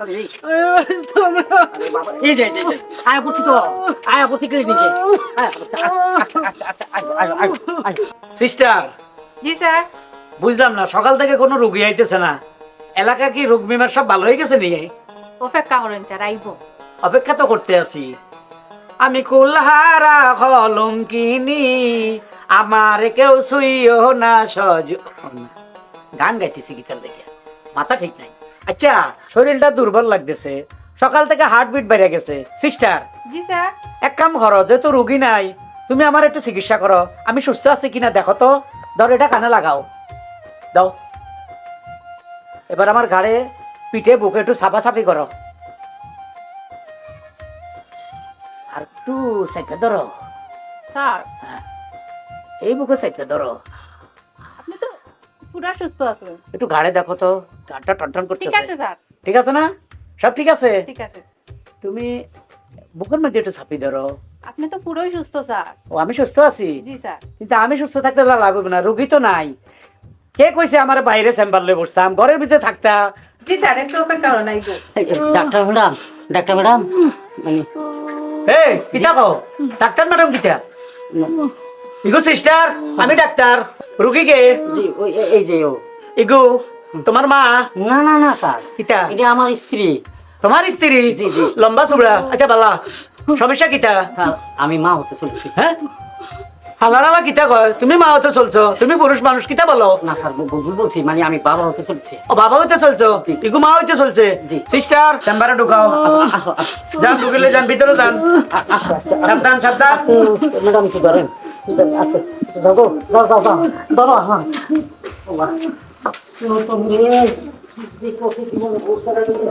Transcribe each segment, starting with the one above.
এই, যে এই যে, আয়া পড়ছি তো আয়া পড়ছি ক্লিনিকে সিস্টার জি স্যার। বুঝলাম না সকাল থেকে কোনো রুগী আইতেছে না। এলাকা কি রোগ বিমার সব ভালো হয়ে গেছে নিয়ে অপেক্ষা করেন স্যার আইব। অপেক্ষা তো করতে আছি। আমি কুলহারা কলঙ্কিনি আমার কেউ শুইও না সজ গান গাইতেছি গীতার দেখে মাথা ঠিক নাই। আচ্ছা শরীরটা দুর্বল লাগতেছে। সকাল থেকে হার্টবিট বেড়ে গেছে। সিস্টার জি স্যার। এক কাম করো যেহেতু রুগী নাই তুমি আমার একটু চিকিৎসা করো। আমি সুস্থ আছি কিনা দেখো তো। ধর এটা কানে লাগাও। দাও। এবার আমার ঘাড়ে পিঠে বুকে একটু সাফাসাফি করো। আর একটু সাইপে ধরো। স্যার। এই বুকে সাইপে ধরো। আপনি তো পুরা সুস্থ আছেন। একটু ঘাড়ে দেখো তো। ঘাড়টা টনটন ঠিক আছে করতেছে স্যার। ঠিক আছে না? সব ঠিক আছে? ঠিক আছে। তুমি বুকের মধ্যে একটু চাপি ধরো। আপনি তো পুরোই সুস্থ স্যার। ও আমি সুস্থ আছি? জি স্যার। কিন্তু আমি সুস্থ থাকতে লাভ হবে না রুগী তো নাই। কে কইছে আমার বাইরে চেম্বার লয়ে বসতাম? ঘরের ভিতরে থাকতা? জি স্যার একটু অপেক্ষা করেন আইব এই, এই, ডাক্তার ম্যাডাম ডাক্তার ম্যাডাম মানে এই কিতা কও? ডাক্তার ম্যাডাম কিতা ইগো সিস্টার আমি ডাক্তার। রুগী কে? জি ওই এই যে ও। ইগু। তোমার মা না না না স্যার কিতা এটা আমার স্ত্রী তোমার স্ত্রী জি, জি। লম্বা সুবড়া আচ্ছা বালা সমস্যা কিতা হ্যাঁ, আমি মা হতে চলেছি হ্যাঁ হালার হালা কিতা কয় তুমি মা হতে চলছো তুমি পুরুষ মানুষ কিতা বলো না স্যার ভুল বলছি মানে আমি বাবা হতে চলেছি ও বাবা হইতে চলছো। ইগু মা হইতে চলছে জি। সিস্টার চেম্বারে ঢুকাও যান ঢুকিলে যান ভিতরে যান সাবধান সাবধান ম্যাডাম আচ্ছা ধরো ধরো ধরো ধরো ধরো হ্যাঁ বাবা। নতুন মেয়ে, যে কফি কিনে বসে রয়েছে।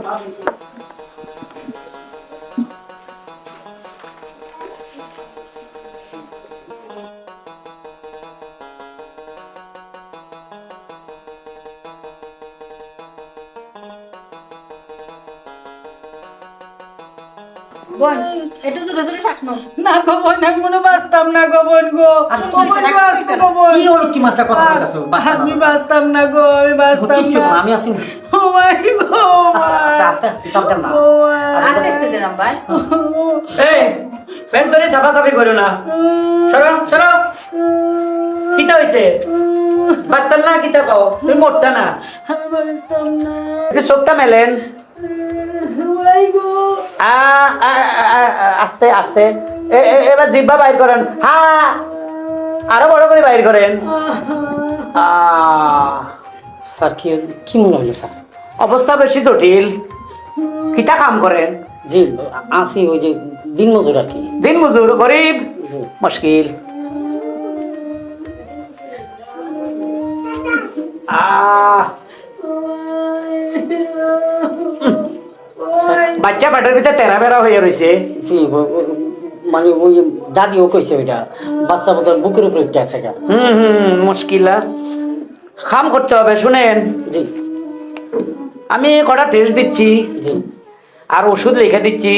একটু জোরে জোরে শ্বাস নাও না গো বোন আমি মনে বাঁচতাম না গো বোন গো বোন বাঁচতো কি গো বোন কি ওর কি মাত্রা কথা বলতেছো? আমি। বাঁচতাম না গো আমি বাঁচতাম না আমি আছি ও মাই গো আস্তে আস্তে আস্তে সাবধান না আস্তে আস্তে দিলাম ভাই এই প্যান্ট ধরে সাফাসাফি করো না সরো সরো কিতা হইছে বাঁচতাম না কও তুমি মরতা না আমি বাঁচতাম না একটু চোখটা মেলেন মাই গো আস্তে আস্তে। এবার জিব্বা বাইর করেন। হা আরও বড় করে বাইর করেন। স্যার কি কি মনে হলো স্যার? অবস্থা বেশি জটিল। কিতা কাম করেন? জি আছি ওই যে দিন মজুর আর কি। দিন মজুর গরিব মুশকিল। আহ বাচ্চা পেটের ভিতরে তেরা বেড়া হয়ে রয়েছে জি মানে ওই দাদিও কইছে ওইটা বাচ্চা বোধ বুকের উপরে উঠতে আছে হুম হুম মুশকিলা খাম করতে হবে শুনেন। জি। আমি কটা টেস্ট দিচ্ছি। জি। আর ওষুধ লিখে দিচ্ছি।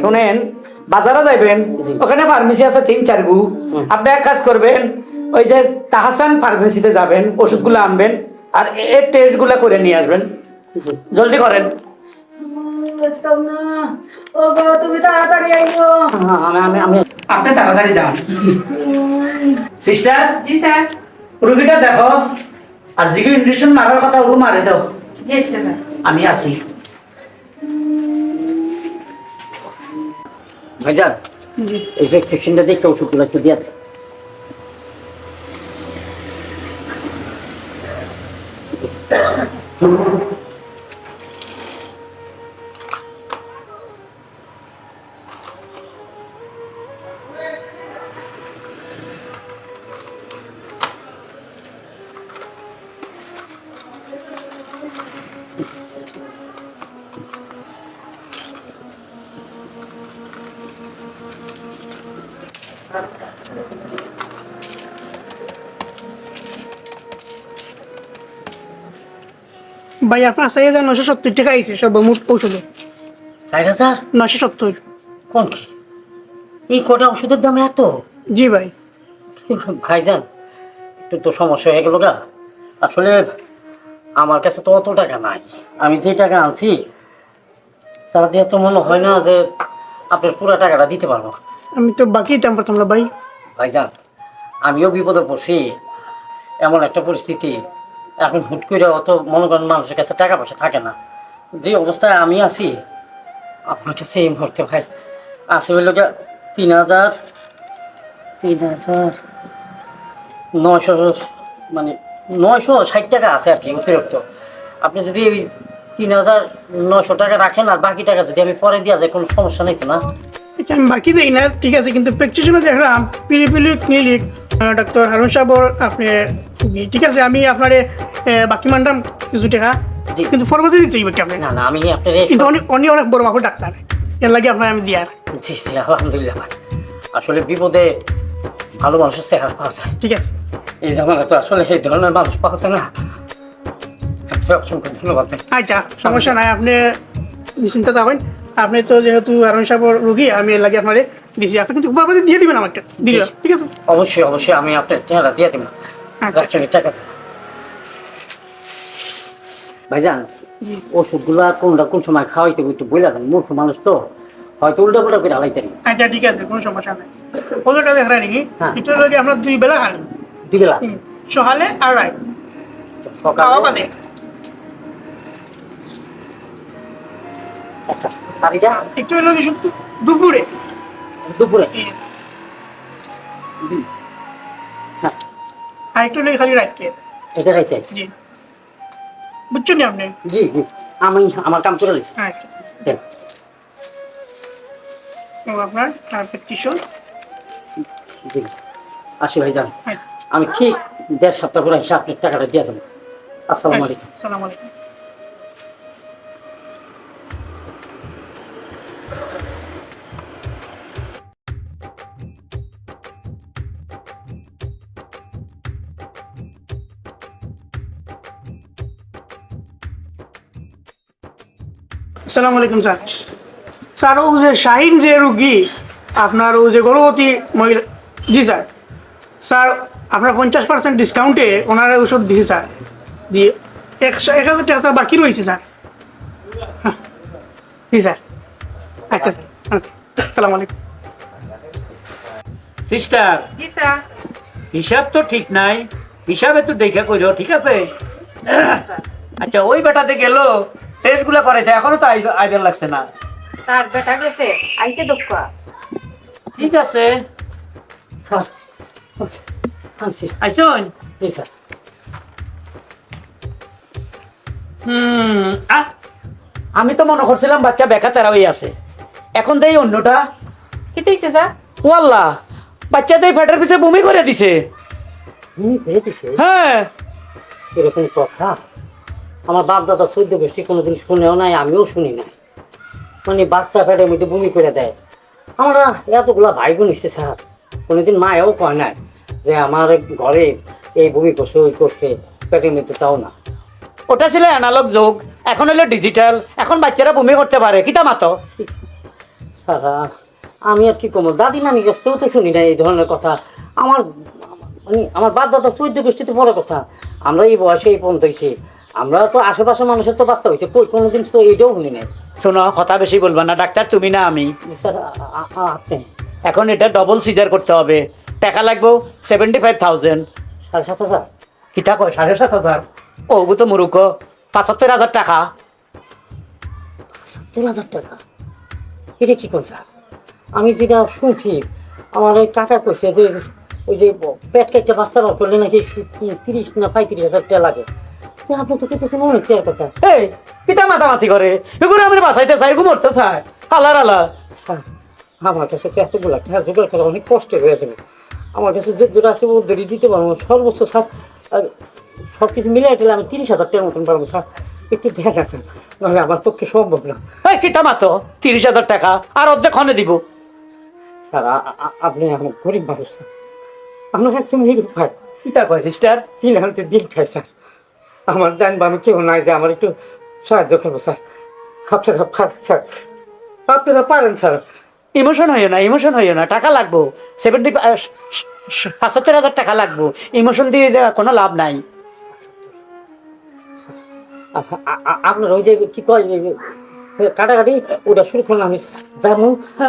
শুনেন বাজারে যাইবেন। ওখানে ফার্মেসি আছে তিন চার গু। আপনি এক কাজ করবেন ওই যে তাহাসান ফার্মেসিতে যাবেন ওষুধগুলো আনবেন আর এর টেস্টগুলো করে নিয়ে আসবেন। জলদি করেন। বাঁচতাম না ও গো তুমি তাড়াতাড়ি আইও আমি আমি আমি। আপনি তাড়াতাড়ি যান। সিস্টার জি স্যার। রুগীটা দেখো। আর জিগু ইঞ্জেকশন মারার কথা ওগু মারে দাও। আচ্ছা স্যার। আমি আসি। ভাইজান এই প্রেসক্রিপশনটা দেখে ওষুধগুলো একটু দিয়ে দেয় ভাই আপনার সাইয়ে নশো সত্তর টাকা আইছে সব মোট ঔষধে চার হাজার? নশো সত্তর। কোন কি? এই কটা ওষুধের দাম এত? জি ভাই। ভাইজান একটু তো সমস্যা হয়ে গেল গা। আসলে আমার কাছে তো অত টাকা নাই। আমি যে টাকা আনছি তা দিয়ে তো মনে হয় না যে আপনার পুরো টাকাটা দিতে পারব। আমি তো বাকি টাইম পারতাম না ভাই ভাইজান আমিও বিপদে পড়ছি। এমন একটা পরিস্থিতি এখন হুট করে অত মনে করেন মানুষের কাছে টাকা পয়সা থাকে না। যে অবস্থায় আমি আছি আপনার কাছে এই মুহূর্তে ভাই। আছে হইল তিন হাজার তিন হাজার নয়শো মানে নয়শো ষাট টাকা আছে আর কি অতিরিক্ত। আপনি যদি ওই তিন হাজার নয়শো টাকা রাখেন আর বাকি টাকা যদি আমি পরে দেওয়া যায়, কোনো সমস্যা নেই তো না? আমি বাকি দেই না, ঠিক আছে, কিন্তু প্র্যাকটিশনে দেখলাম পিলিপিলি ক্লিনিক ডক্টর হারুন সাহর আপনি ঠিক আছে আমি আপনার বাকি মানলাম কিছু টাকা। কিন্তু পরবর্তী দিতে হইবে কি আপনি? না না আমি আপনার কিন্তু উনি অনেক বড় মাপের ডাক্তার। এর লাগে আপনার আমি দিয়ার জি জি আলহামদুলিল্লাহ। আসলে বিপদে ভালো মানুষের চেহারা পাওয়া যায়। ঠিক আছে। এই জামানা তো আসলে এই ধরনের মানুষ পাওয়া যায় না। অসংখ্য ধন্যবাদ আচ্ছা সমস্যা নাই আপনি নিশ্চিন্তা থাকেন আপনি তো যেহেতু সাহর রুগী আমি এর লাগে আপনার দিছি আপনি কিন্তু দিয়ে দিবেন আমাকে। দিলে ঠিক আছে? অবশ্যই অবশ্যই আমি আপনার চেহারা দিয়ে দেবো। রাখছেন এই টাকা ভাইজান। ওষুধগুলা কোনটা কোন সময় খাওয়াইতে একটু বইলা দেন মূর্খ মানুষ তো। হয়তো উল্টা পুল্টা করে হালাইতে আচ্ছা ঠিক আছে কোনো সমস্যা নাই। ওদেরটা দেখা নাকি হ্যাঁ। এটা আমরা দুই বেলা দুই বেলা? সকালে আর রাত। খাওয়া বাদে। আচ্ছা আর এটা একটু হলো দুপুরে? দুপুরে? জি। আর একটু হলো খালি রাখতে এটা রাখতে জি। বুঝছেন আপনি? জি জি। আমি আমার কাম করে নিচ্ছি আচ্ছা। আপনার জি। আসি ভাইজান আমি ঠিক দেড় সপ্তাহ পরে এসে আপনার টাকাটা দিয়ে দেবো। আসসালামু আলাইকুম। সালাম আলাইকুম। আসসালামু আলাইকুম স্যার। স্যার ও যে শাহিন যে রুগী আপনার ও যে গর্ভবতী মহিলা জি স্যার। স্যার আপনার পঞ্চাশ পার্সেন্ট ডিসকাউন্টে ওনারা ওষুধ দিছি স্যার। দিয়ে একশো এক হাজার টাকা বাকি রয়েছে স্যার। হ্যাঁ। জি স্যার। আচ্ছা স্যার। ওকে। আসসালামু আলাইকুম। সিস্টার জি স্যার। হিসাব তো ঠিক নাই। হিসাব একটু দেখা কইরো ঠিক আছে? আচ্ছা ওই বেটাতে গেল। টেস্টগুলা করাইতে এখনও তো আইবার লাগছে না। স্যার বেটা গেছে আইতে দক্ষ ঠিক আছে। স্যার আনছি। আইসন? জি স্যার। হুম আহ আমি তো মনে করছিলাম বাচ্চা বেকা তেরা হয়ে আছে। এখন দেই অন্যটা। কি হইছে স্যার? ওয়াল্লা বাচ্চা দেই ফেটার ভিতরে বমি করে দিছে। হুম ফেলে দিছে? হ্যাঁ। এরকম কথা? আমার বাপ দাদা চৌদ্দ গোষ্ঠী কোনোদিন শুনেও নাই আমিও শুনি নাই। মানে বাচ্চা পেটের মধ্যে বমি করে দেয়। আমরা এতগুলা ভাই বোন এসছে স্যার কোনোদিন মায়েও কয় নাই যে আমার ঘরে এই বমি করছে ওই করছে পেটের মধ্যে তাও না। ওটা ছিল অ্যানালগ যুগ এখন হলো ডিজিটাল এখন বাচ্চারা বমি করতে পারে কিতা মাতো স্যার আমি আর কি কমল দাদি নানি কাছ তো শুনি না এই ধরনের কথা। আমার মানে আমার বাপ দাদা চৌদ্দ গোষ্ঠীতে বড় কথা। আমরা এই বয়সে এই পর্যন্ত হয়েছি আমরা তো আশেপাশে মানুষের তো বাচ্চা হয়েছে কই কোনোদিন তো এইটাও শুনি নাই। শোনো কথা বেশি বলবা না ডাক্তার তুমি না আমি। স্যার আ- আ- আ- আপনি এখন এটা ডবল সিজার করতে হবে। টাকা লাগবে সেভেন্টি ফাইভ থাউজেন্ড সাড়ে সাত হাজার? কিতা কয় সাড়ে সাত হাজার? ও তো মুরুক পাঁচাত্তর হাজার টাকা। সত্তর হাজার টাকা? এটা কি কোন স্যার আমি যেটা শুনছি আমার ওই কাকা কইছে যে ওই যে পেট কাটটা বাচ্চা করলে নাকি তিরিশ না পঁয়ত্রিশ হাজার টাকা লাগে। আপনি তো কেটেছেন অনেক টাকার কথা। এই কিতা মাতামাতি করে এগুলো আমি বাঁচাইতে চাই এগুলো মরতে চাই আলার আলা স্যার আমার কাছে তো এতগুলো টাকা জোগাড় করা অনেক কষ্ট হয়ে যাবে। আমার কাছে যে দূর আছে ও দড়ি দিতে পারব। সর্বোচ্চ স্যার আর সব কিছু মিলিয়ে গেলে আমি তিরিশ হাজার টাকার মতন পারব স্যার। একটু দেখা স্যার। নাহলে আমার পক্ষে সম্ভব না। এই কিতা মাতো তিরিশ হাজার টাকা আর অর্ধেক খনে দিব। স্যার আপনি আমার গরিব মানুষ স্যার। আমার একদম নিরূপ ভাই কিতা কয় সিস্টার? দিন আনতে দিন খাই স্যার। আমার ডান বামে কেউ নাই যে আমার একটু সাহায্য করব স্যার। আপনারা পারেন স্যার। আপনারা পারেন স্যার। ইমোশন হইও না ইমোশন হইও না টাকা লাগবো। সেভেন্টি পঁচাত্তর হাজার টাকা লাগবো। ইমোশন দিয়ে দেওয়া কোনো লাভ নাই। আপনার ওই যে কি কয় কাটাকাটি ওটা শুরু করলাম আমি যাব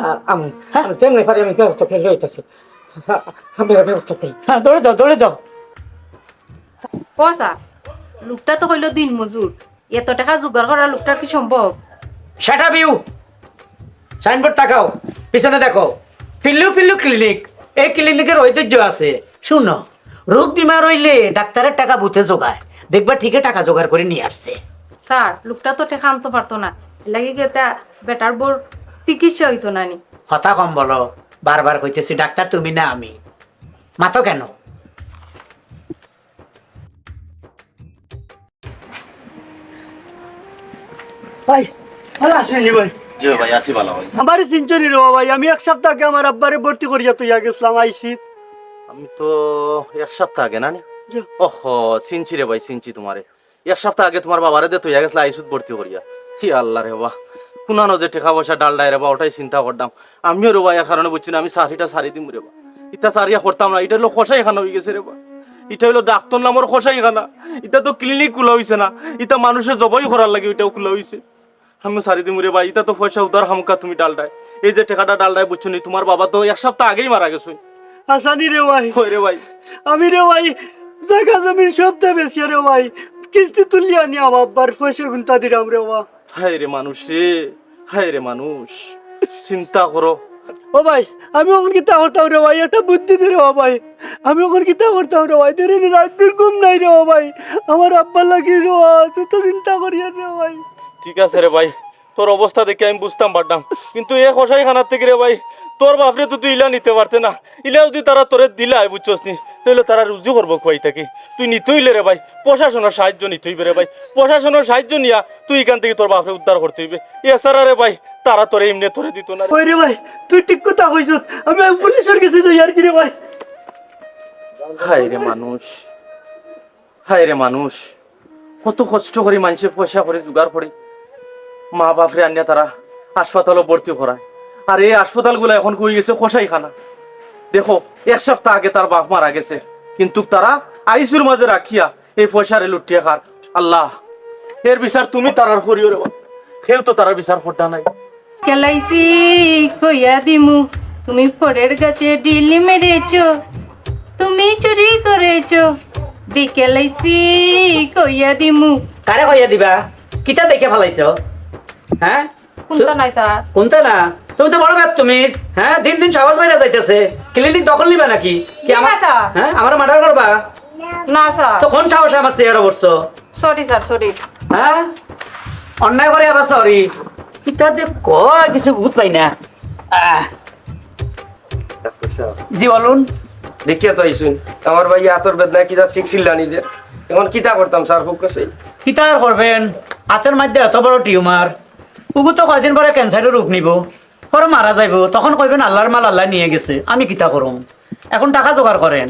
আর আমি যেমনি পারি আমি ব্যবস্থা করে রইতেছি আপনারা ব্যবস্থা করি হ্যাঁ দৌড়ে যাও দৌড়ে যাও। পয়সা লোকটা তো হইল দিন মজুর। এত টাকা জোগাড় করা লোকটার কি সম্ভব? সেটা বিউ সাইনবোর্ড তাকাও পিছনে দেখো। ফিল্লু ফিল্লু ক্লিনিক এই ক্লিনিকের ঐতিহ্য আছে। শুনো রোগ বিমার হইলে ডাক্তারের টাকা বুথে জোগায়। দেখবা ঠিকই টাকা জোগাড় করে নিয়ে আসছে। স্যার লোকটা তো টাকা আনতে পারতো না। লাগে গেতা বেটার বোর চিকিৎসা হইতো না নি? কথা কম বলো। বারবার কইতেছি ডাক্তার তুমি না আমি। মাতো কেন? ভাই ভালো আসেনি ভাই? জি ভাই আসি ভালো ভাই। আমার সিঞ্চরি রে ভাই আমি এক সপ্তাহ আগে আমার আব্বারে ভর্তি করিয়া তুই গেছিলাম আইসি আমি তো এক সপ্তাহ আগে না ওহ চিনছি রে ভাই চিনছি তোমারে। এক সপ্তাহ আগে তোমার বাবারে দে তুই গেছিলা আইসুত ভর্তি করিয়া। কি আল্লাহ রে বাহ। কুনানো যে টাকা পয়সা ডাল রে বা ওটাই চিন্তা করতাম। আমিও রে ভাই এর কারণে বুঝছি না আমি সারিটা সারি দিম রে বা ইটা সারিয়া করতাম না এটা হলো খসাই খানা হয়ে গেছে রে বা এটা হলো ডাক্তার নামর খসাই খানা এটা তো ক্লিনিক খোলা হয়েছে না। এটা মানুষের জবাই করার লাগে ওইটাও খোলা হয়েছে আমি সারি দিম রে ভাই এটা তো পয়সা উদার হামকা তুমি ডালটায় এই যে টাকাটা ডালটায় বুঝছ নি তোমার বাবা তো এক সপ্তাহ আগেই মারা গেছে আসানি রে ভাই কই রে ভাই আমি রে ভাই জায়গা জমির সবটা বেশি রে ভাই কিস্তি তুলিয়া নি আমার আব্বার পয়সা গুনতা দিলাম রে বা হায় রে মানুষ রে হায় রে মানুষ চিন্তা করো ও ভাই আমি ওখান কিতা করতাম রে ভাই এটা বুদ্ধি দে রে ও ভাই আমি ওখান কিতা করতাম রে ভাই দেরি রাত দিন ঘুম নাই রে ও ভাই আমার আব্বার লাগি রে তুই তো চিন্তা করিয়া রে ভাই ঠিক আছে রে ভাই তোর অবস্থা দেখে আমি বুঝতাম পারতাম। কিন্তু এ কষাই খানার থেকে রে ভাই তোর বাপরে তো তুই ইলা নিতে পারতে না। ইলা যদি তারা তোরে দিলাই বুঝছস নি তাহলে তারা রুজু করব খুয়াই থাকি। তুই নিতে হইলে রে ভাই প্রশাসনের সাহায্য নিতে হইবে রে ভাই। প্রশাসনের সাহায্য নিয়া তুই এখান থেকে তোর বাপরে উদ্ধার করতে হইবে। এছাড়া রে ভাই তারা তোরে এমনি তোরে দিত না রে। ওই রে ভাই তুই ঠিক কথা কইছ আমি পুলিশের কাছে যাই আর কি রে ভাই। হায় রে মানুষ হায় রে মানুষ কত কষ্ট করে মানুষের পয়সা করে জোগাড় করে মা বাপরে আনিয়া তারা হাসপাতালে ভর্তি করায়। আর এই হাসপাতালগুলো এখন কই গেছে? কষাই খানা দেখো এক সপ্তাহ আগে তার বাপ মারা গেছে। কিন্তু তারা আইসুর মাঝে রাখিয়া এই পয়সারে লুটিয়া খার আল্লাহ এর বিচার তুমি তারার করিও রে। কেউ তো তারার বিচার করতে নাই। কেলাইছি কইয়া দিমু তুমি ফড়ের গাছে ডিলি মেরেছো তুমি চুরি করেছ। বিকেলাইছি কইয়া দিমু। কারে কইয়া দিবা? কিতা দেখে ফেলাইছ? হ্যাঁ? কোনটা নাই স্যার? কোনটা না? তুমি তো বড় ব্যাপ তুমি। হ্যাঁ দিন দিন সাহস বাইরে যাইতেছে। ক্লিনিক দখল নিবা নাকি? কি আমার হ্যাঁ আমার মার্ডার করবা? না স্যার। তো সাহস আমার চেয়ারে বসছো সরি স্যার সরি। হ্যাঁ? অন্যায় করে আবার সরি কিতা যে কয় কিছু বুঝ পাই না। জি বলুন। দেখিয়া তো আইসুন। আমার ভাই হাতর বেদনা কিতা শিখছিল নিজের এখন কিতা করতাম স্যার খুব কাছে কিতা করবেন? হাতের মধ্যে এত বড় টিউমার। উগু তো কয়দিন পরে ক্যান্সারের রূপ নিব। পরে মারা যাইব তখন কইবেন আল্লাহর মাল আল্লাহ নিয়ে গেছে আমি কিতা করুম? এখন টাকা জোগাড় করেন।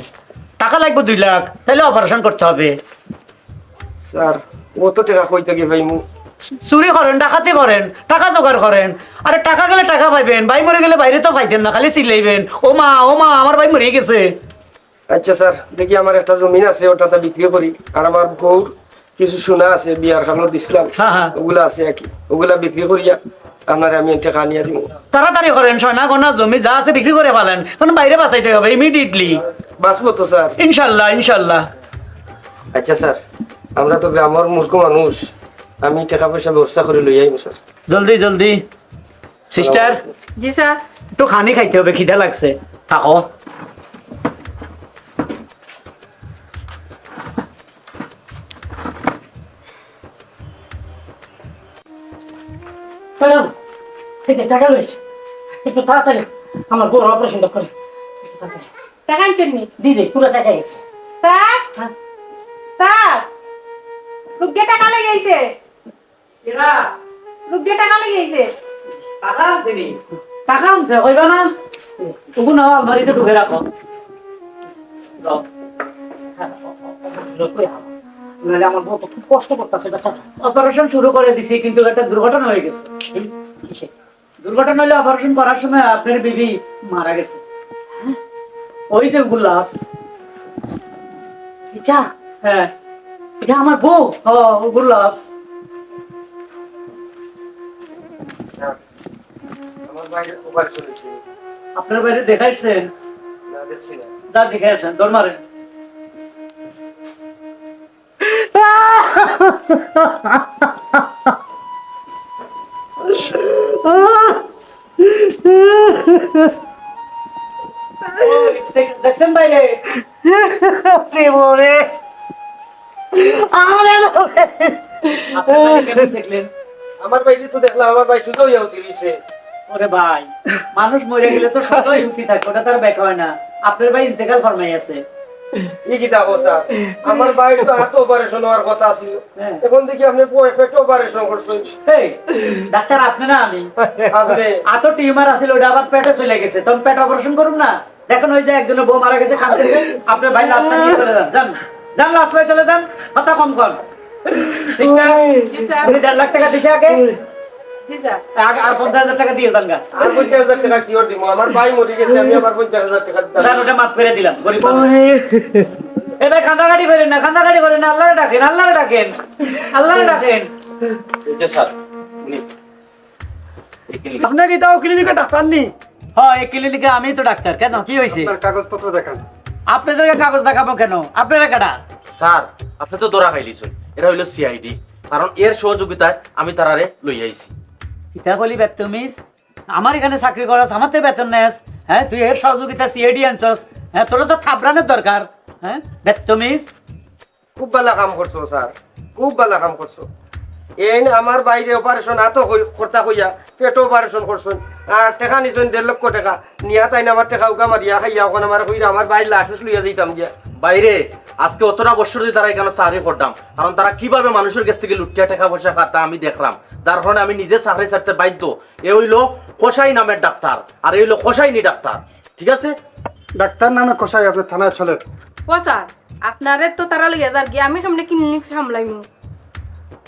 টাকা লাগবে দুই লাখ তাহলে অপারেশন করতে হবে। স্যার কত টাকা কই থাকি ভাই মু চুরি করেন ডাকাতি করেন টাকা জোগাড় করেন। আরে টাকা গেলে টাকা পাইবেন ভাই মরে গেলে বাইরে তো পাইতেন না খালি চিল্লাইবেন। ও মা ও মা আমার ভাই মরে গেছে। আচ্ছা স্যার দেখি আমার একটা জমিন আছে ওটাতে বিক্রি করি। আর আমার বউর কিছু সোনা আছে বিয়ার কারণে দিছিলাম। ওগুলা আছে আর কি ওগুলা বিক্রি করিয়া আপনার আমি টাকা নিয়ে দিব তাড়াতাড়ি করেন সোনা গনা জমি যা আছে বিক্রি করে পালেন কারণ বাইরে বাঁচাইতে হবে ইমিডিয়েটলি বাঁচবো তো স্যার। ইনশাল্লাহ ইনশাল্লাহ। আচ্ছা স্যার আমরা তো গ্রামের মূর্খ মানুষ। আমি টাকা পয়সা ব্যবস্থা করে লই আইব স্যার। জলদি জলদি। সিস্টার জি স্যার। একটু খানি খাইতে হবে খিদা লাগছে। থাকো। ম্যাডাম এই যে টাকা রয়েছে একটু তাড়াতাড়ি আমার বড় অপারেশনটা করে। টাকা নি দিদি পুরো টাকা গেছে স্যার হ্যাঁ। স্যার রুগে টাকা লেগেছে রুগে টাকা লেগেছে টাকা আনছে নি টাকা আনছে কইবা না তবু নাও আলমারিতে ঢুকে রাখো দাও। নাহলে আমার বউ তো খুব কষ্ট করতেছে বেচারা। অপারেশন শুরু করে দিছি কিন্তু একটা দুর্ঘটনা হয়ে গেছে। দুর্ঘটনা হলে অপারেশন করার সময় আপনার বিবি মারা গেছে। ওই যে এটা? হ্যাঁ। এটা আমার বউ? ও আপনার বাইরে দেখাইছেন? না দেখছি না। যা দেখে আসেন দৌড় মারেন। আমার আমার ভাই ভাই মানুষ মরে গেলে সবাই ব্যাক হয় না। আপনার ভাই ইন্তেকাল ফরমাই আছে আমার বাইরে তো হাত অপারেশন হওয়ার কথা ছিল হ্যাঁ। এখন দেখি আপনি পেট অপারেশন করছেন। ডাক্তার আপনি না আমি? এত টিউমার আছিল ওটা আবার পেটে চলে গেছে। তখন পেট অপারেশন করুন না? দেখুন ওই যে একজনের বউ মারা গেছে কাঁদতেছে আপনার ভাই লাশটা নিয়ে চলে যান। যান। যান লাশ চলে যান। কথা কম কর। দেড় লাখ টাকা দিছে আগ- আর পঞ্চাশ হাজার টাকা দিয়ে যান আর পঞ্চাশ হাজার টাকা কি দিব আমার ভাই মরে গেছে আমি আবার পঞ্চাশ হাজার টাকা দিতাম। ওটা মাফ করে দিলাম গরিব মানুষ। কান্দাকাটি করেন না কান্দাকাটি করেন না আল্লাহরে ডাকেন আল্লাহরে ডাকেন আল্লাহরে ডাকেন। এই যে স্যার উনি এই clinic- আপনাকে তাও ক্লিনিকে ডাক্তার নি? হ্যাঁ এই ক্লিনিকে আমি তো ডাক্তার কেন? কি হয়েছে? আপনার কাগজপত্র দেখান। আপনাদেরকে কাগজ দেখাবো কেন? আপনারা কেডা স্যার আপনি তো দৌড়া খাইলিছেন। এরা হইল সিআইডি কারণ এর সহযোগিতায় আমি তারারে লই আইছি কিতা বলি বেতমিস আমার এখানে চাকরি করস আমার তো বেতন নেস। হ্যাঁ তুই এর সহযোগিতা সিআইডি আনছস। হ্যাঁ তোর তো থাবরানের দরকার। হ্যাঁ বেতমিস খুব ভালো কাম করছ, স্যার। খুব ভালো কাম করছ। এই আমার বাইরে অপারেশন এত কর্তা হইয়া, পেট অপারেশন করছেন। আর টাকা নিছেন দেড় লক্ষ টাকা। নিয়া তাই আমার টাকা উকা মারিয়া খাইয়া, ওখানে আমার কইরা আমার বাইরে লাশুস লইয়া যাইতাম গিয়া। বাইরে আজকে অতটা বছর দিয়ে তারা এখানে চাকরি করতাম। কারণ তারা কীভাবে মানুষের কাছ থেকে লুটিয়া টাকা পয়সা খাতা আমি দেখলাম। যার কারণে আমি নিজে চাকরি ছাড়তে বাধ্য। এ হইল কষাই নামের ডাক্তার আর এই হইল কষাইনি ডাক্তার। ঠিক আছে? ডাক্তার নামে কষাই আপনার থানায় চলে ও স্যার আপনারে তো তারা লইয়া যার গিয়ে আমি সামনে ক্লিনিক সামলাইমু।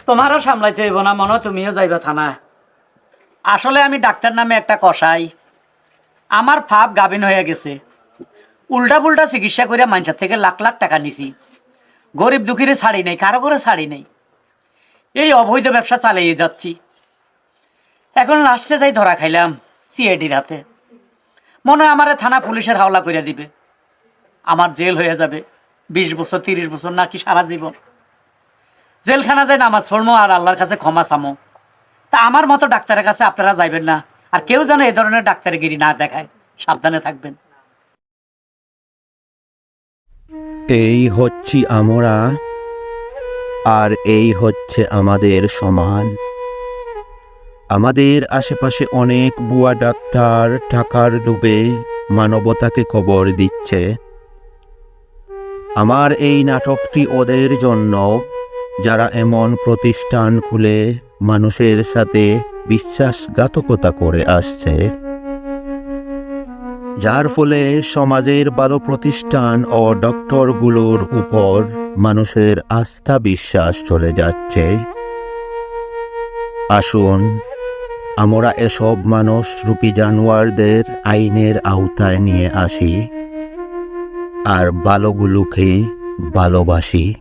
তোমারও সামলাইতে হইব না মনে তুমিও যাইবা থানায়। আসলে আমি ডাক্তার নামে একটা কষাই আমার ফাপ গাভিন হয়ে গেছে। উল্টা পুল্টা চিকিৎসা করে মানুষের থেকে লাখ লাখ টাকা নিছি। গরিব দুঃখীরে ছাড়ি নেই কারও করে ছাড়ি নেই। এই অবৈধ ব্যবসা চালিয়ে যাচ্ছি। এখন লাস্টে যাই ধরা খাইলাম সিআইডির হাতে। মনে হয় আমার থানা পুলিশের হাওলা করে দিবে। আমার জেল হয়ে যাবে, বিশ বছর, তিরিশ বছর নাকি সারা জীবন। জেলখানা যায় নামাজ পড়মো আর আল্লাহর কাছে ক্ষমা চামো। তা আমার মতো ডাক্তারের কাছে আপনারা যাইবেন না, আর কেউ যেন এ ধরনের ডাক্তারগিরি না দেখায়। সাবধানে থাকবেন। এই হচ্ছি আমরা, আর এই হচ্ছে আমাদের সমান আমাদের আশেপাশে অনেক বুয়া ডাক্তার টাকার ডুবে মানবতাকে কবর দিচ্ছে। আমার এই নাটকটি ওদের জন্য, যারা এমন প্রতিষ্ঠান খুলে মানুষের সাথে বিশ্বাসঘাতকতা করে আসছে। যার ফলে সমাজের ভালো প্রতিষ্ঠান ও ডক্টরগুলোর উপর মানুষের আস্থা বিশ্বাস চলে যাচ্ছে। আসুন, আমরা এসব মানুষ রূপী জানোয়ারদের আইনের আওতায় নিয়ে আসি। আর ভালোগুলোকে ভালোবাসি।